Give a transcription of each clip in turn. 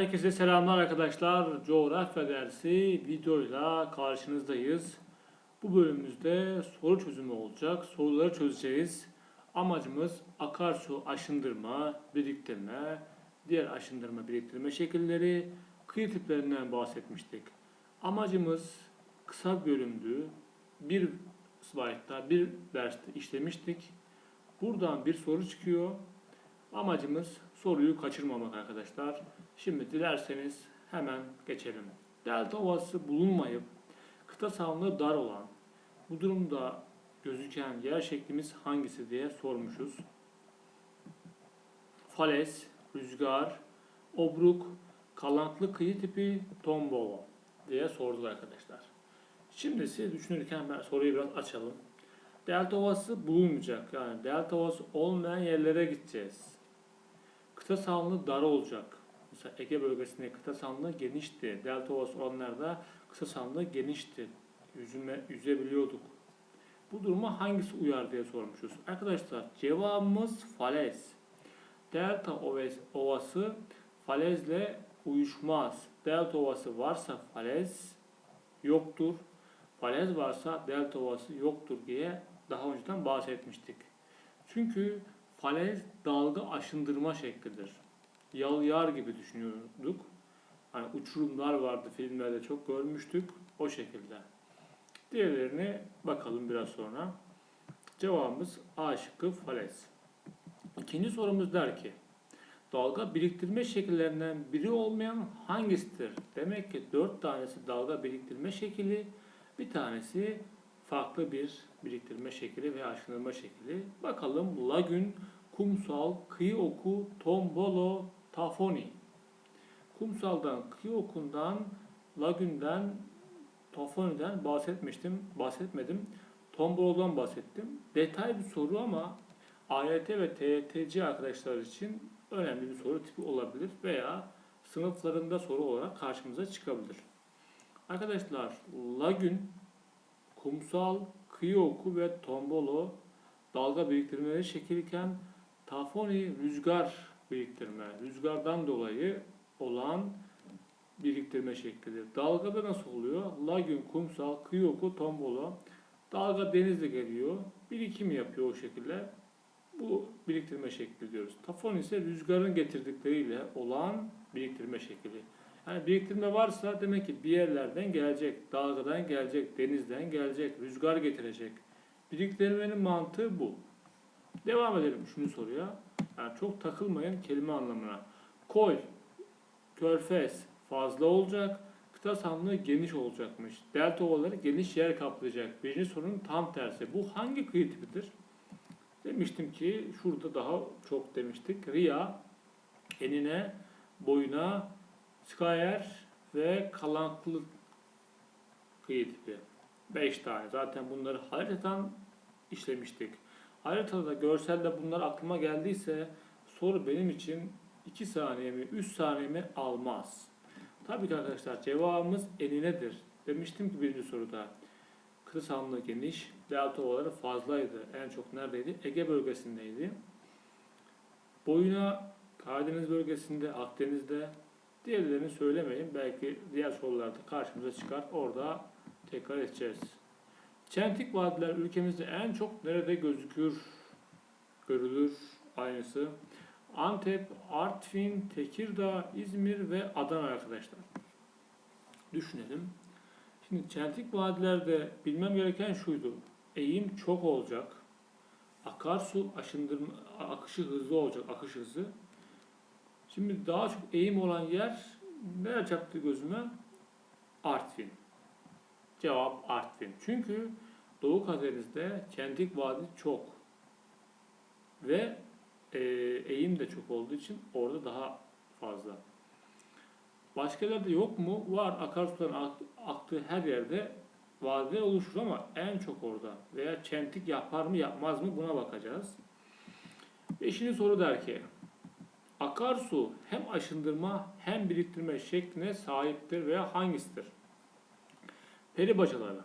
Herkese selamlar arkadaşlar. Coğrafya dersi videoyla karşınızdayız. Bu bölümümüzde soru çözümü olacak. Soruları çözeceğiz. Amacımız akarsu aşındırma, biriktirme, diğer aşındırma, biriktirme şekilleri, kıyı tiplerinden bahsetmiştik. Amacımız kısa bölümdü. Bir slaytta, bir derste işlemiştik. Buradan bir soru çıkıyor. Amacımız soruyu kaçırmamak arkadaşlar. Şimdi dilerseniz hemen geçelim. Delta ovası bulunmayıp kıta sahanlığı dar olan bu durumda gözüken yer şeklimiz hangisi diye sormuşuz. Fales, rüzgar, obruk, kalantlı kıyı tipi, tombolo diye sorduk arkadaşlar. Şimdi siz düşünürken ben soruyu biraz açalım. Delta ovası bulunmayacak. Yani delta ovası olmayan yerlere gideceğiz. Kıta sahanlığı dar olacak. Mesela Ege bölgesinde kıta sahanlığı genişti. Delta ovası olanlarda kısa sahanlığı genişti. Yüzüme, yüzebiliyorduk. Bu duruma hangisi uyar diye sormuşuz. Arkadaşlar cevabımız falez. Delta ovas- ovası falezle uyuşmaz. Delta ovası varsa falez yoktur. Falez varsa delta ovası yoktur diye daha önceden bahsetmiştik. Çünkü falez dalga aşındırma şeklidir. Yal yar gibi düşünüyorduk. Hani uçurumlar vardı filmlerde çok görmüştük o şekilde. Diğerlerine bakalım biraz sonra. Cevabımız A şıkkı falez. İkinci sorumuz der ki dalga biriktirme şekillerinden biri olmayan hangisidir? Demek ki dört tanesi dalga biriktirme şekli, bir tanesi farklı bir biriktirme şekli veya aşınırma şekli. Bakalım lagün, kumsal, kıyı oku, tombolo, tafoni. Kumsaldan, kıyı okundan, lagünden, tafoni'den bahsetmiştim, bahsetmedim. Tombolo'dan bahsettim. Detay bir soru ama AYT ve TYTC arkadaşlar için önemli bir soru tipi olabilir veya sınıflarında soru olarak karşımıza çıkabilir. Arkadaşlar lagün, kumsal, kıyı oku ve tombolo dalga biriktirmeleri şekilken tafoni rüzgar biriktirme, rüzgardan dolayı olan biriktirme şeklidir. Dalgada nasıl oluyor? Lagün, kumsal, kıyı oku, tombolo. Dalga denizde geliyor. Birikim yapıyor o şekilde. Bu biriktirme şekli diyoruz. Tafon ise rüzgarın getirdikleriyle olan biriktirme şekli. Yani biriktirme varsa demek ki bir yerlerden gelecek, dalgadan gelecek, denizden gelecek, rüzgar getirecek. Biriktirmenin mantığı bu. Devam edelim şunu soruya. Yani çok takılmayın kelime anlamına. Koy, körfez fazla olacak, kıta sahanlığı geniş olacakmış. Delta ovaları geniş yer kaplayacak. Birinci sorunun tam tersi. Bu hangi kıyı tipidir? Demiştim ki şurada daha çok demiştik. Ria, enine, boyuna, Skyer ve kalantlı kıyı tipi. 5 tane. Zaten bunları haritadan işlemiştik. Haritada görselde bunlar aklıma geldiyse soru benim için 2 saniyemi, 3 saniyemi almaz. Tabii ki arkadaşlar cevabımız eninedir. Demiştim ki birinci soruda kıta sahanlığı geniş, delta ovaları fazlaydı. En çok neredeydi? Ege bölgesindeydi. Boyuna Karadeniz bölgesinde, Akdeniz'de, Diğerlerini söylemeyin. Belki diğer sorularda karşımıza çıkar. Orada tekrar edeceğiz. Çentik vadiler ülkemizde en çok nerede gözükür, görülür aynısı? Antep, Artvin, Tekirdağ, İzmir ve Adana arkadaşlar. Düşünelim. Şimdi çentik vadilerde bilmem gereken şuydu. Eğim çok olacak. Akarsu aşındırma, akışı hızlı olacak, akış hızı. Şimdi daha çok eğim olan yer nereye çarptı gözüme? Artvin. Cevap Artvin. Çünkü Doğu Karadeniz'de çentik vadi çok. Ve e, eğim de çok olduğu için orada daha fazla. Başka yok mu? Var. Akarsuların ak- aktığı her yerde vadiler oluşur ama en çok orada. Veya çentik yapar mı yapmaz mı buna bakacağız. Beşinci soru der ki Akarsu hem aşındırma hem biriktirme şekline sahiptir veya hangisidir? Peri bacaları,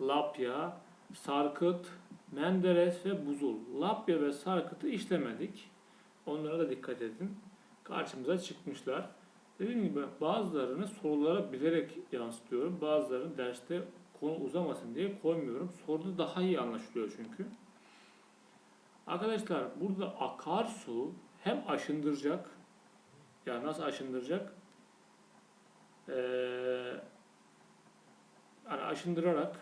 Lapya, Sarkıt, Menderes ve Buzul. Lapya ve Sarkıt'ı işlemedik. Onlara da dikkat edin. Karşımıza çıkmışlar. Dediğim gibi bazılarını sorulara bilerek yansıtıyorum. Bazılarını derste konu uzamasın diye koymuyorum. Soruda daha iyi anlaşılıyor çünkü. Arkadaşlar burada akarsu hem aşındıracak yani nasıl aşındıracak? Ee, yani aşındırarak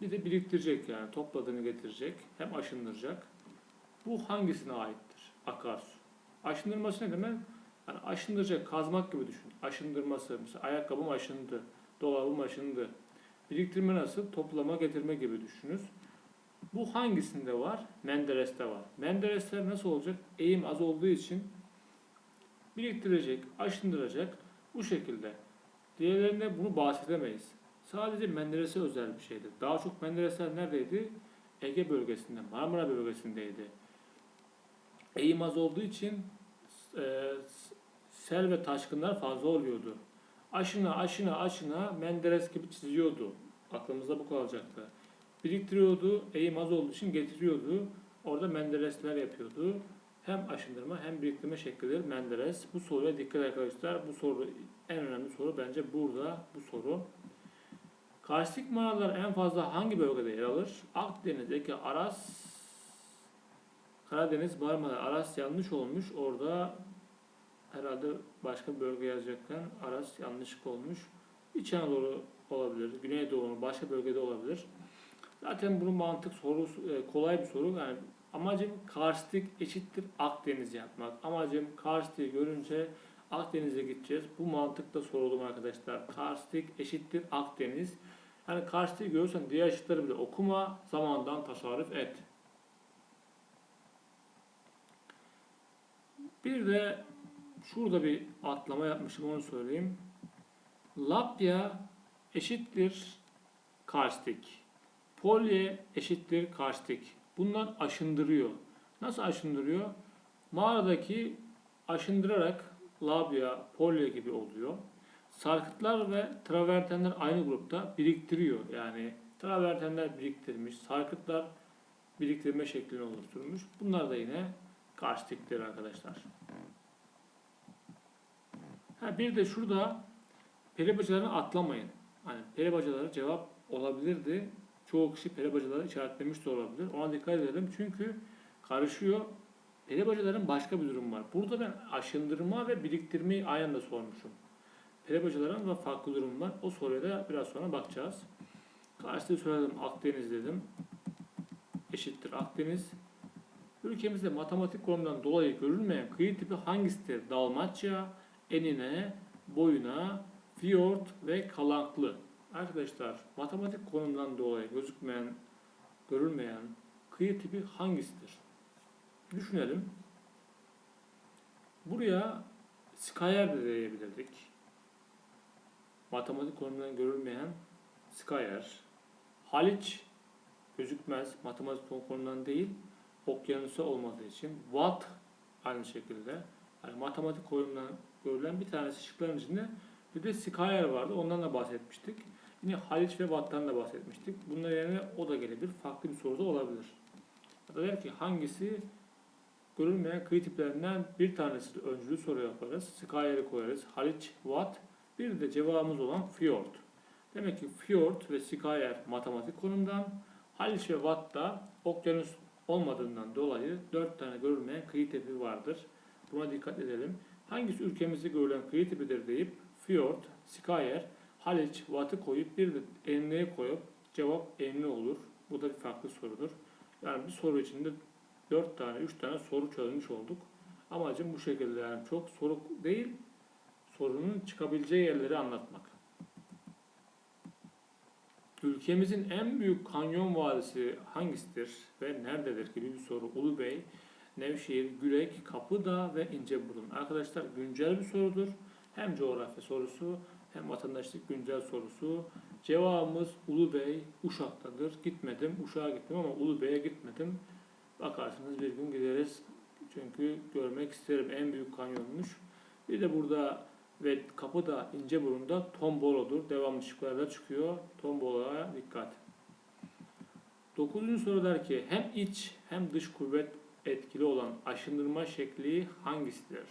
bir de biriktirecek yani topladığını getirecek hem aşındıracak. Bu hangisine aittir? Akarsu. Aşındırması ne demek? Yani aşındıracak, kazmak gibi düşün. Aşındırması, mesela ayakkabım aşındı, dolabım aşındı. Biriktirme nasıl? Toplama, getirme gibi düşününüz. Bu hangisinde var? Menderes'te var. Menderesler nasıl olacak? Eğim az olduğu için biriktirecek, aşındıracak bu şekilde. Diğerlerinde bunu bahsedemeyiz. Sadece Menderes'e özel bir şeydi. Daha çok Menderesler neredeydi? Ege bölgesinde, Marmara bölgesindeydi. Eğim az olduğu için e, sel ve taşkınlar fazla oluyordu. Aşına aşına aşına Menderes gibi çiziyordu. Aklımızda bu kalacaktı. Biriktiriyordu, eğim az olduğu için getiriyordu. Orada Menderesler yapıyordu. Hem aşındırma hem biriktirme şeklidir Menderes. Bu soruya dikkat arkadaşlar. Bu soru en önemli soru bence burada bu soru. Karstik mağaralar en fazla hangi bölgede yer alır? Akdeniz, Ege, Aras, Karadeniz, Marmara, Aras yanlış olmuş. Orada herhalde başka bir bölge yazacakken Aras yanlışlık olmuş. İç Anadolu olabilir, Güneydoğu başka bölgede olabilir. Zaten bunun mantık sorusu e, kolay bir soru. Yani amacım karstik eşittir Akdeniz yapmak. Amacım karstik görünce Akdeniz'e gideceğiz. Bu mantıkla sorulum arkadaşlar. Karstik eşittir Akdeniz. Yani karstik görürsen diğer şıkları bile okuma, zamandan tasarruf et. Bir de şurada bir atlama yapmışım onu söyleyeyim. Lapya eşittir karstik. Polye eşittir karstik. Bunlar aşındırıyor. Nasıl aşındırıyor? Mağaradaki aşındırarak labia, polye gibi oluyor. Sarkıtlar ve travertenler aynı grupta biriktiriyor. Yani travertenler biriktirmiş, sarkıtlar biriktirme şeklini oluşturmuş. Bunlar da yine karstiktir arkadaşlar. Ha bir de şurada peri bacalarını atlamayın. Hani peri bacaları cevap olabilirdi. Çoğu kişi peri bacaları işaretlemiş de olabilir. Ona dikkat edelim çünkü karışıyor. Peri bacaların başka bir durum var. Burada ben aşındırma ve biriktirmeyi aynı anda sormuşum. Peri bacaların da farklı durum var. O soruya da biraz sonra bakacağız. Karşıda söyledim Akdeniz dedim. Eşittir Akdeniz. Ülkemizde matematik konumundan dolayı görülmeyen kıyı tipi hangisidir? Dalmaçya, enine, boyuna, fiyort ve kalanklı. Arkadaşlar matematik konumundan dolayı gözükmeyen, görülmeyen kıyı tipi hangisidir? Düşünelim. Buraya Skyer de diyebilirdik. Matematik konumundan görülmeyen Skyer. Haliç gözükmez. Matematik konumundan değil. Okyanusu olmadığı için. Watt aynı şekilde. Yani matematik konumundan görülen bir tanesi şıkların içinde bir de Skyer vardı. Ondan da bahsetmiştik. Yine Haliç ve Watt'tan da bahsetmiştik. Bunlar yerine o da gelebilir. Farklı bir soru da olabilir. Ya da der ki hangisi görülmeyen kıyı tiplerinden bir tanesi öncülü soru yaparız. Skyer'i koyarız. Haliç, Watt. Bir de cevabımız olan Fjord. Demek ki Fjord ve Skyer matematik konumdan, Haliç ve Watt da okyanus olmadığından dolayı dört tane görülmeyen kıyı tipi vardır. Buna dikkat edelim. Hangisi ülkemizde görülen kıyı tipidir deyip Fjord, Skyer, Haliç, Watt'ı koyup bir de enliğe koyup cevap enli olur. Bu da bir farklı sorudur. Yani bir soru içinde 4 tane, 3 tane soru çözmüş olduk. Amacım bu şekilde yani çok soru değil, sorunun çıkabileceği yerleri anlatmak. Ülkemizin en büyük kanyon vadisi hangisidir ve nerededir gibi bir soru. Ulubey, Nevşehir, Gürek, Kapıdağ ve İnceburun. Arkadaşlar güncel bir sorudur. Hem coğrafya sorusu hem vatandaşlık güncel sorusu. Cevabımız Ulubey, Uşak'tadır. Gitmedim, Uşak'a gittim ama Ulubey'e gitmedim. Bakarsınız bir gün gideriz. Çünkü görmek isterim. En büyük kanyonmuş. Bir de burada ve kapıda İnceburun'da Tombolo'dur. Devamlı şıklarda çıkıyor. Tombolo'ya dikkat. Dokuzuncu soru der ki hem iç hem dış kuvvet etkili olan aşındırma şekli hangisidir?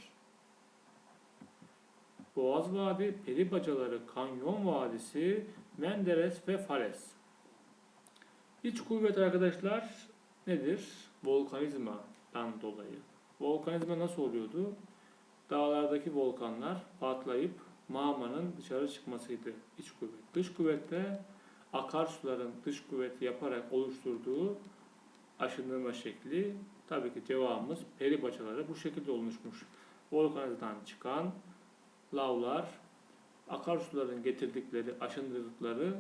Boğaz Vadi, Peribacaları, Kanyon Vadisi, Menderes ve Fales. İç kuvvet arkadaşlar nedir? Volkanizmadan dolayı. Volkanizma nasıl oluyordu? Dağlardaki volkanlar patlayıp mağmanın dışarı çıkmasıydı iç kuvvet. Dış kuvvette akarsuların dış kuvveti yaparak oluşturduğu aşınma şekli tabii ki cevabımız peribacaları bu şekilde oluşmuş. Volkanizmadan çıkan lavlar akarsuların getirdikleri, aşındırdıkları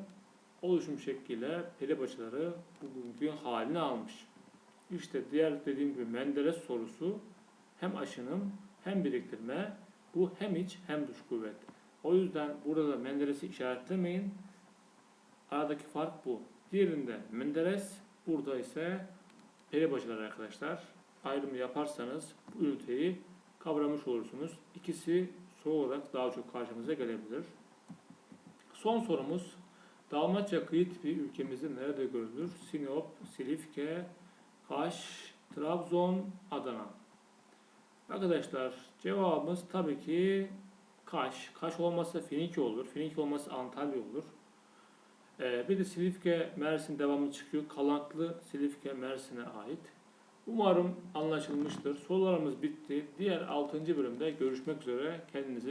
oluşum şekliyle peribacaları bugünkü halini almış. İşte diğer dediğim gibi Menderes sorusu hem aşınım hem biriktirme bu hem iç hem dış kuvvet. O yüzden burada Menderes'i işaretlemeyin. Aradaki fark bu. Diğerinde Menderes, burada ise peribacalar arkadaşlar. Ayrımı yaparsanız bu üniteyi kavramış olursunuz. İkisi soru olarak daha çok karşımıza gelebilir. Son sorumuz Dalmaçya kıyı tipi ülkemizde nerede görülür? Sinop, Silifke, Kaş, Trabzon, Adana. Arkadaşlar cevabımız tabii ki Kaş. Kaş olmazsa Finike olur. Finike olmazsa Antalya olur. Ee, bir de Silifke, Mersin devamlı çıkıyor. Kalanklı Silifke, Mersin'e ait. Umarım anlaşılmıştır. Sorularımız bitti. Diğer 6. bölümde görüşmek üzere. Kendinize